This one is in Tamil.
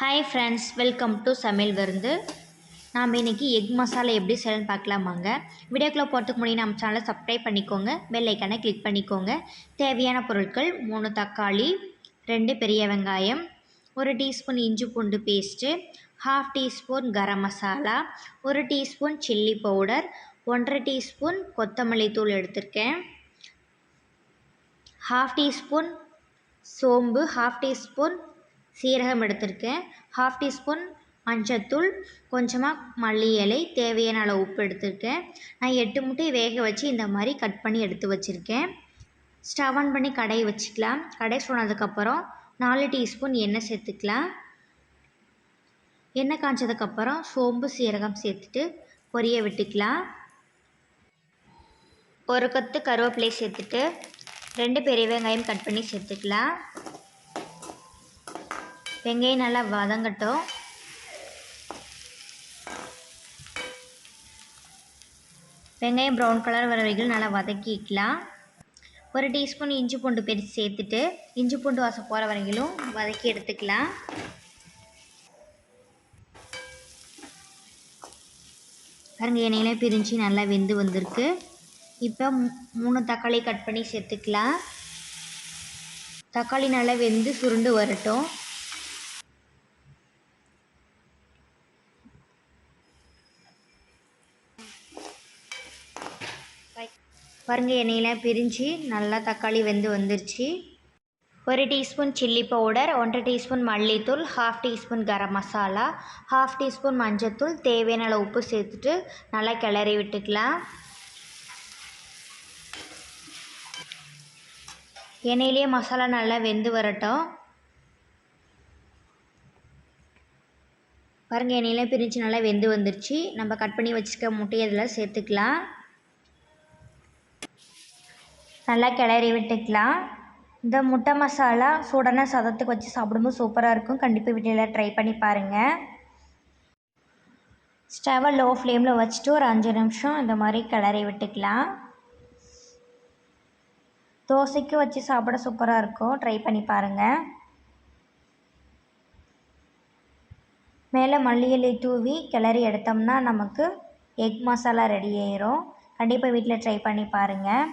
ஹாய் ஃப்ரெண்ட்ஸ் வெல்கம் டு சமையல் விருந்து. நாம் இன்றைக்கி எக் மசாலா எப்படி செய்யணும்னு பார்க்கலாமாங்க. வீடியோக்குள்ளே போகிறதுக்கு முன்னாடி நம்ம சேனலை சப்ஸ்கிரைப் பண்ணிக்கோங்க. பெல் கிளிக் பண்ணிக்கோங்க. தேவையான பொருட்கள் மூணு தக்காளி ரெண்டு பெரிய வெங்காயம் ஒரு டீஸ்பூன் இஞ்சி பூண்டு paste half teaspoon garam masala ஒரு டீஸ்பூன் சில்லி பவுடர் ஒன்றரை டீஸ்பூன் கொத்தமல்லி தூள் எடுத்திருக்கேன். ஹாஃப் டீஸ்பூன் சோம்பு ஹாஃப் டீஸ்பூன் சீரகம் எடுத்திருக்கேன். ஹாஃப் டீஸ்பூன் மஞ்சத்தூள் கொஞ்சமாக மல்லி இலை தேவையான அளவு உப்பு எடுத்திருக்கேன். நான் எட்டு முட்டையை வேக வச்சு இந்த மாதிரி கட் பண்ணி எடுத்து வச்சுருக்கேன். ஸ்டவ் ஆன் பண்ணி கடையை வச்சுக்கலாம். கடை சொன்னதுக்கப்புறம் நாலு டீஸ்பூன் எண்ணெய் சேர்த்துக்கலாம். எண்ணெய் காய்ச்சதுக்கப்புறம் சோம்பு சீரகம் சேர்த்துட்டு பொரிய விட்டுக்கலாம். ஒரு கத்து கருவேப்பிலை சேர்த்துட்டு ரெண்டு பெரிய வெங்காயம் கட் பண்ணி சேர்த்துக்கலாம். வெங்காயம் நல்லா வதங்கட்டும். வெங்காயம் ப்ரௌன் கலர் வர வரைக்கும் நல்லா வதக்கிக்கலாம். ஒரு டீஸ்பூன் இஞ்சி பூண்டு பெருசு சேர்த்துட்டு இஞ்சி பூண்டு வாசம் போகிற வரைக்கும் வதக்கி எடுத்துக்கலாம். பாருங்க எண்ணெயில் பிரிஞ்சு நல்லா வெந்து வந்திருக்கு. இப்போ மூணு தக்காளி கட் பண்ணி சேர்த்துக்கலாம். தக்காளி நல்லா வெந்து சுருண்டு வரட்டும். பாருங்கள் எண்ணெயெலாம் பிரிஞ்சு நல்லா தக்காளி வெந்து வந்துருச்சு. ஒரு டீஸ்பூன் சில்லி பவுடர் ஒன்றரை டீஸ்பூன் மல்லித்தூள் half teaspoon garam masala half teaspoon மஞ்சத்தூள் தேவையான அளவு உப்பு சேர்த்துட்டு நல்லா கிளறி விட்டுக்கலாம். எண்ணெயிலேயே மசாலா நல்லா வெந்து வரட்டும். பாருங்கள் எண்ணெயெலாம் பிரிஞ்சு நல்லா வெந்து வந்துருச்சு. நம்ம கட் பண்ணி வச்சுருக்க முட்டையை இதில் சேர்த்துக்கலாம். நல்லா கிளறி விட்டுக்கலாம். இந்த முட்டை மசாலா சூடான சாதத்துக்கு வச்சு சாப்பிடும்போது சூப்பராக இருக்கும். கண்டிப்பாக வீட்டில் ட்ரை பண்ணி பாருங்கள் ஸ்டவை லோ ஃப்ளேமில் வச்சுட்டு ஒரு அஞ்சு நிமிஷம் இந்த மாதிரி கிளறி விட்டுக்கலாம். தோசைக்கு வச்சு சாப்பிட சூப்பராக இருக்கும். ட்ரை பண்ணி பாருங்கள் மேலே மல்லி தூவி கிளறி எடுத்தோம்னா நமக்கு எக் மசாலா ரெடி ஆயிரும். கண்டிப்பாக வீட்டில் ட்ரை பண்ணி பாருங்கள்